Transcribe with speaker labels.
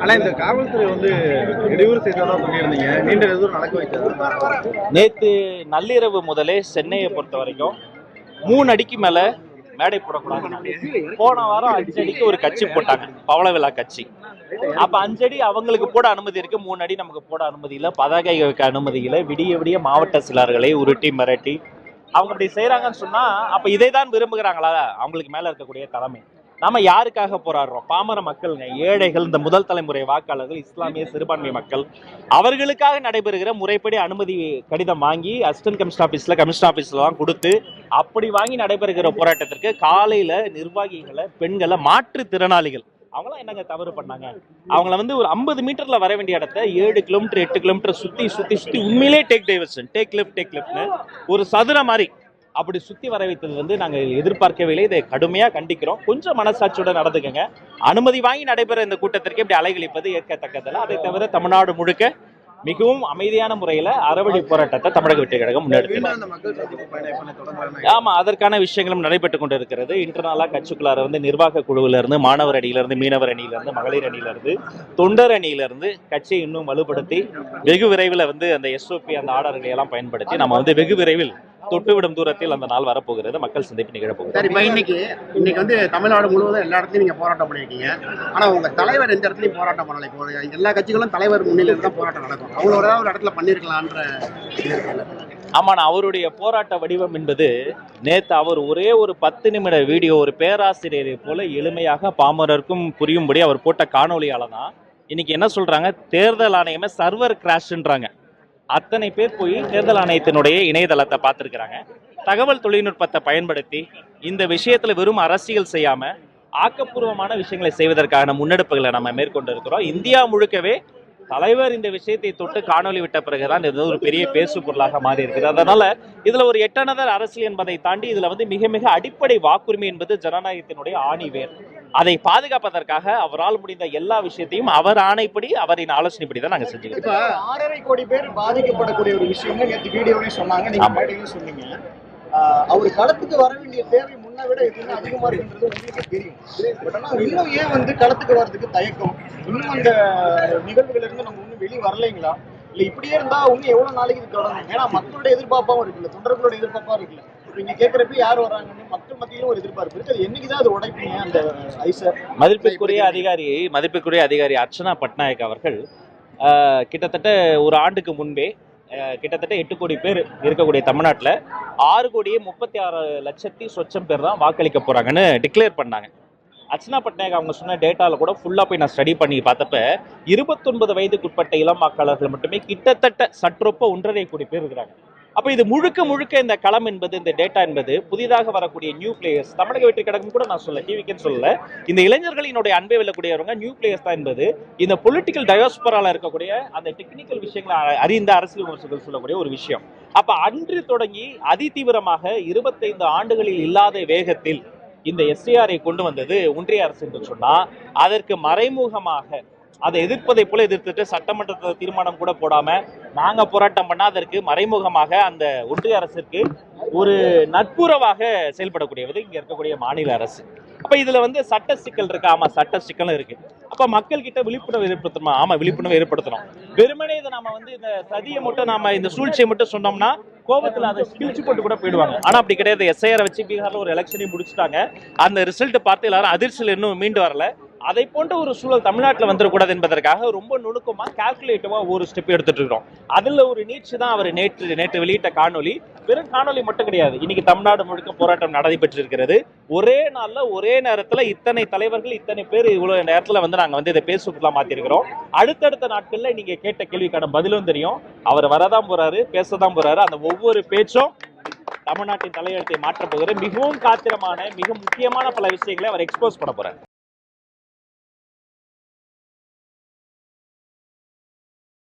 Speaker 1: ஆனா இந்த காவல்துறை வந்து இடையூறு செய்ததா சொல்லியிருந்தீங்க. நீண்ட எதுவும் நடக்க வைத்ததா
Speaker 2: நேத்து நள்ளிரவு முதலே சென்னையை பொறுத்த வரைக்கும் மூணு அடிக்கு மேல மேடை போடக்கூடாது போன வாரம் அஞ்சு அடிக்கு ஒரு கட்சி போட்டாங்க பவள விழா கட்சி. அப்ப அஞ்சு அடி அவங்களுக்கு போட அனுமதி இருக்கு மூணு அடி நமக்கு போட அனுமதி இல்ல பதாகை வைக்க அனுமதி இல்ல விடிய விடிய மாவட்ட சிலர்களை உருட்டி மிரட்டி அவங்க அப்படி செய்யறாங்கன்னு சொன்னா அப்ப இதை தான் விரும்புகிறாங்களா? அவங்களுக்கு மேல இருக்கக்கூடிய தலைமை. நாம யாருக்காக போராடுறோம்? பாமர மக்கள்ங்க ஏழைகள் இந்த முதல் தலைமுறை வாக்காளர்கள் இஸ்லாமிய சிறுபான்மை மக்கள். அவர்களுக்காக நடைபெறுகிற முறைப்படி அனுமதி கடிதம் வாங்கி அசிஸ்டன்ட் கமிஷன் ஆஃபீஸில் கமிஷன் ஆஃபீஸ்லாம் கொடுத்து அப்படி வாங்கி நடைபெறுகிற போராட்டத்திற்கு காலையில் நிர்வாகிகளை பெண்களை மாற்றுத்திறனாளிகள் அவங்களாம் என்னங்க தவறு பண்ணாங்க? அவங்கள வந்து ஒரு ஐம்பது மீட்டர்ல வர வேண்டிய இடத்த ஏழு கிலோமீட்டர் எட்டு கிலோமீட்டர் சுத்தி சுத்தி சுத்தி உண்மையிலே take diversion take left take லெஃப்ட்னு ஒரு சதுர மாதிரி அப்படி சுத்தி வர வைத்தது வந்து நாங்க எதிர்பார்க்கவே இல்லை இதை கடுமையா கண்டிக்கிறோம். கொஞ்சம் மனசாட்சியோட நடந்துக்கங்க. அனுமதி வாங்கி நடைபெற இந்த கூட்டத்திற்கு இப்படி அலைகழிப்பது ஏற்கத்தக்கதல்ல. அதை தவிர தமிழ்நாடு முழுக்க மிகவும் அமைதியான முறையில அறவழி போராட்டத்தை தமிழக வெற்றி கழகம் முன்னெடுத்து
Speaker 1: மீண்டும் அந்த மக்கள் சந்திப்பு பயணம் எப்ப தொடங்குறாங்க
Speaker 2: ஆமா அதற்கான விஷயங்களும் நடைபெற்று கொண்டு இருக்கிறது இன்டர்னலா கட்சிக்குள்ளார வந்து நிர்வாக குழுவில இருந்து மாணவர் அணியில இருந்து மீனவர் அணியில இருந்து மகளிர் அணியில இருந்து தொண்டர் அணியில இருந்து கட்சியை இன்னும் வலுப்படுத்தி வெகு விரைவில் வந்து அந்த எஸ்ஓபி அந்த ஆர்டர்களை எல்லாம் பயன்படுத்தி நம்ம வந்து வெகு விரைவில் தொட்டுவிடும் தூரத்தில் அந்த நாள் வரப்போகிறது. மக்கள் சந்திப்பு நிகழப்போகிறது.
Speaker 3: சார் இப்போ இன்னைக்கு இன்னைக்கு வந்து தமிழ்நாடு முழுவதும் எல்லா இடத்துலையும் நீங்க போராட்டம் பண்ணிருக்கீங்க ஆனா உங்க தலைவர் எந்த இடத்துலயும் போராட்டம் பண்ணல. இப்போ எல்லா கட்சிகளும் தலைவர் முன்னிலையில் தான் போராட்டம் நடக்கும். அவங்க ஒரு இடத்துல இருக்குல்ல
Speaker 2: ஆமாண்ணா அவருடைய போராட்ட வடிவம் என்பது நேத்து அவர் ஒரே ஒரு பத்து நிமிட வீடியோ ஒரு பேராசிரியரை போல எளிமையாக பாமரருக்கும் புரியும்படி அவர் போட்ட காணொளியால தான் இன்னைக்கு என்ன சொல்றாங்க? தேர்தல் ஆணையமே சர்வர் கிராஷ்ன்றாங்க அத்தனை பேர் போய் தேர்தல் ஆணையத்தினுடைய இணையதளத்தை பார்த்துருக்குறாங்க. தகவல் தொழில்நுட்பத்தை பயன்படுத்தி இந்த விஷயத்துல வெறும் அரசியல் செய்யாம ஆக்கப்பூர்வமான விஷயங்களை செய்வதற்கான முன்னெடுப்புகளை நம்ம மேற்கொண்டு இருக்கிறோம். இந்தியா முழுக்கவே தலைவர் இந்த விஷயத்தை தொட்டு காணொளி விட்ட பிறகுதான் இது ஒரு பெரிய பேசு பொருளாக மாறி இருக்குது அதனால இதுல ஒரு எட்டனதர் அரசியல் என்பதை தாண்டி இதுல வந்து மிக மிக அடிப்படை வாக்குரிமை என்பது ஜனநாயகத்தினுடைய ஆணிவேர் அதை பாதுகாப்பதற்காக அவரால் முடிந்த எல்லா விஷயத்தையும் அவர் ஆணைப்படி அவரின் ஆலோசனைப்படி தான் நாங்க செஞ்சுக்கிறோம்
Speaker 4: ஆறரை கோடி பேர் பாதிக்கப்படக்கூடிய ஒரு நேற்று வீடியோவே சொன்னாங்க. நீங்க சொன்னீங்க. அவர் களத்துக்கு வர வேண்டிய தேவை முன்ன விட எப்பவுமே அதிகமா இருக்குன்றது உங்களுக்கு தெரியும். பட் ஆனா இன்னும் ஏன் வந்து களத்துக்கு வர்றதுக்கு தயக்கம்? இன்னும் அந்த நிகழ்வுகள் இருந்து நம்ம இன்னும் வெளியே வரலைங்களா? இல்ல இப்படியே இருந்தா இன்னும் எவ்வளவு நாளைக்கு இது தொடரும் ஏன்னா மக்களோட எதிர்பார்ப்பாவும் இருக்குல்ல தொண்டர்களோட எதிர்பார்ப்பா இருக்குல்ல. நீங்க கேக்குறப்ப யார் வர்றாங்கன்னு மக்கள் மத்தியிலும் ஒரு எதிர்பார்ப்பு இருக்கு. அது என்னைக்குதான் அது உடைப்பீங்க அந்த ஐசர்?
Speaker 2: மதிப்பிற்குரிய அதிகாரி மதிப்பிற்குரிய அதிகாரி அர்ச்சனா பட்நாயக் அவர்கள் கிட்டத்தட்ட ஒரு ஆண்டுக்கு முன்பே கிட்டத்தட்ட எட்டு கோடி பேர் இருக்கக்கூடிய தமிழ்நாட்டில் ஆறு கோடியே முப்பத்தி ஆறு லட்சத்தி சொச்சம் பேர் தான் வாக்களிக்க போகிறாங்கன்னு டிக்ளேர் பண்ணாங்க. அர்ச்சனா பட்நாயக் அவங்க சொன்ன டேட்டாவில் கூட ஃபுல்லாக போய் நான் ஸ்டடி பண்ணி பார்த்தப்ப இருபத்தொன்பது வயதுக்குட்பட்ட இளம் வாக்காளர்கள் மட்டுமே கிட்டத்தட்ட சற்றொப்ப ஒன்றரை கோடி பேர் இருக்கிறாங்க. அப்போ இது முழுக்க முழுக்க இந்த களம் என்பது இந்த டேட்டா என்பது புதிதாக வரக்கூடிய நியூ பிளேயர்ஸ் தமிழக வெற்றி கழகம் கூட நான் சொல்ல டிவிக்குன்னு சொல்லல. இந்த இளைஞர்களினுடைய அன்பை வெல்லக்கூடியவங்க நியூ பிளேயர்ஸ் தான் என்பது இந்த பொலிட்டிக்கல் டயோஸ்பரால இருக்கக்கூடிய அந்த டெக்னிக்கல் விஷயங்களை அ- அறிந்த அரசியல் விமர்சகர்கள் சொல்லக்கூடிய ஒரு விஷயம். அப்ப அன்று தொடங்கி அதிதீவிரமாக இருபத்தைந்து ஆண்டுகளில் இல்லாத வேகத்தில் இந்த எஸ்டிஆரை கொண்டு வந்தது ஒன்றிய அரசு என்று சொன்னா அதற்கு மறைமுகமாக அதை எதிர்ப்பதை போல எதிர்த்துட்டு சட்டமன்றத்தில் தீர்மானம் கூட போடாம நாங்க போராட்டம் பண்ணாதற்கு மறைமுகமாக அந்த ஒன்றிய அரசிற்கு ஒரு நட்புறவாக செயல்படக்கூடியது. இங்க இருக்கக்கூடிய மாநில அரசு. அப்ப இதுல வந்து சட்ட சிக்கல் இருக்கு. ஆமா சட்ட சிக்கலும் இருக்கு. அப்ப மக்கள் கிட்ட விழிப்புணர்வு ஏற்படுத்தணும். ஆமா விழிப்புணர்வு ஏற்படுத்தணும். வெறுமனே இதை நாம வந்து இந்த சதியை மட்டும் நாம இந்த சூழ்ச்சியை மட்டும் சொன்னோம்னா கோபத்துல அதை கிழிச்சு போட்டு கூட போயிடுவாங்க. ஆனா அப்படி கிடையாது. எஸ்ஐஆரை வச்சு பீகார்ல ஒரு எலெக்ஷனையும் முடிச்சுட்டாங்க. அந்த ரிசல்ட் பார்த்து எல்லாரும் அதிர்ச்சியில் இன்னும் மீண்டு வரல. அதை போன்ற ஒரு சூழல் தமிழ்நாட்டில் வந்துடக்கூடாது என்பதற்காக ரொம்ப நுணுக்கமா கால்குலேட்டிவா ஒரு ஸ்டெப் எடுத்துட்டு இருக்கிறோம். அதில் ஒரு நீட்சி தான் அவர் நேற்று நேற்று வெளியிட்ட காணொளி. வெறும் காணொலி மட்டும் கிடையாது. இன்னைக்கு தமிழ்நாடு முழுக்க போராட்டம் நடைபெற்று இருக்கிறது ஒரே நாளில் ஒரே நேரத்தில் இத்தனை தலைவர்கள் இத்தனை பேர் இவ்வளோ நேரத்தில் வந்து நாங்கள் வந்து இதை பேசுறதுலாம் மாற்றிருக்கிறோம் அடுத்தடுத்த நாட்களில் நீங்கள் கேட்ட கேள்விக்கான பதிலும் தெரியும். அவர் வரதான் போறாரு பேசதான் போறாரு. அந்த ஒவ்வொரு பேச்சும் தமிழ்நாட்டின் தலையெழுத்தை மாற்றப் போகிற மிகவும் காத்திரமான மிக முக்கியமான பல விஷயங்களை அவர் எக்ஸ்போஸ் பண்ண போறாரு.